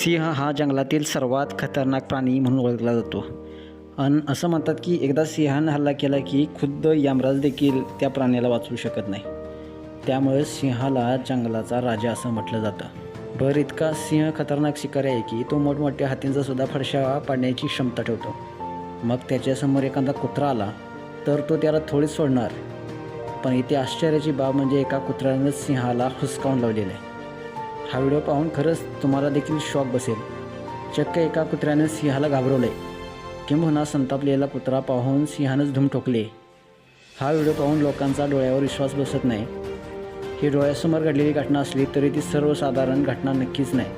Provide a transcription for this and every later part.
सिंह हा जंगलातील सर्वात खतरनाक प्राणी म्हणून ओळखला जातो. आणि असं म्हणतात की एकदा सिंहानं हल्ला केला की खुद्द यमराज देखील त्या प्राण्याला वाचवू शकत नाही. त्यामुळे सिंहाला जंगलाचा राजा असं म्हटलं जातं. बरं इतका सिंह खतरनाक शिकारी आहे की तो मोठमोठ्या हातींचा सुद्धा फडशा पाडण्याची क्षमता ठेवतो. मग त्याच्यासमोर एखादा कुत्रा आला तर तो त्याला थोडीच सोडणार. पण इथे आश्चर्याची बाब म्हणजे एका कुत्र्यानं सिंहाला हुसकावून लावलेलं आहे. हा व्हिडिओ पाहून खरंच तुम्हाला देखील शॉक बसेल. चक्क एका कुत्र्याने सिंहाला घाबरवले किंबहुना संतापलेला कुत्रा पाहून सिंहानंच धूम ठोकले. हा व्हिडिओ पाहून लोकांचा डोळ्यावर विश्वास बसत नाही. ही डोळ्यासमोर घडलेली घटना असली तरी ती सर्वसाधारण घटना नक्कीच नाही.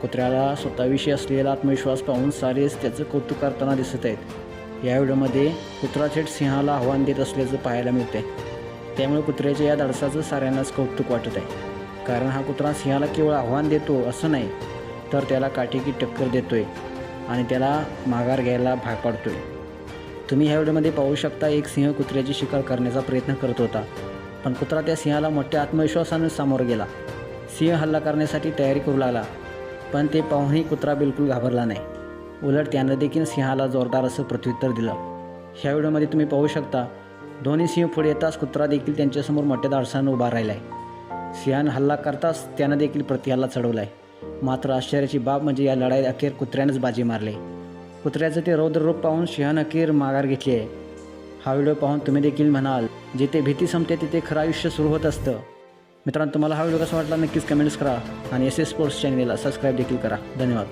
कुत्र्याला स्वतःविषयी असलेला आत्मविश्वास पाहून सारेच त्याचं कौतुक करताना दिसत आहेत. या व्हिडिओमध्ये कुत्रा थेट सिंहाला आव्हान देत असल्याचं पाहायला मिळते त्यामुळे कुत्र्याच्या या धाडसाचं साऱ्यांनाच कौतुक वाटत आहे कारण हा कुत्रा सिंहाला केवळ आव्हान देतो असं नाही तर त्याला काटेकी टक्कर देतोय आणि त्याला माघार घ्यायला भाग पाडतोय. तुम्ही ह्या व्हिडिओमध्ये पाहू शकता एक सिंह कुत्र्याची शिकार करण्याचा प्रयत्न करत होता पण कुत्रा त्या सिंहाला मोठ्या आत्मविश्वासानं सामोरं गेला. सिंह हल्ला करण्यासाठी तयारी करू लागला पण ते पाहूनही कुत्रा बिलकुल घाबरला नाही. उलट त्यानं देखील सिंहाला जोरदार असं प्रत्युत्तर दिलं. ह्या व्हिडिओमध्ये तुम्ही पाहू शकता दोन्ही सिंह पुढे येताच कुत्रा देखील त्यांच्यासमोर मोठ्या धाडसानं उभा राहिला आहे सिंहानं हल्ला करताच त्यानं देखील प्रतिहल्ला चढवला आहे मात्र आश्चर्याची बाब म्हणजे या लढाईत अखेर कुत्र्यानंच बाजी मारली. कुत्र्याचं ते रौद्र रूप पाहून सिंहानं अखेर माघार घेतली आहे. हा व्हिडिओ पाहून तुम्ही देखील म्हणाल जिथे भीती संपते तिथे खरं आयुष्य सुरू होत असतं. मित्रांनो तुम्हाला हा व्हिडिओ कसा वाटला नक्कीच कमेंट्स करा आणि एस एस स्पोर्ट्स चॅनेलला सबस्क्राईब देखील करा. धन्यवाद.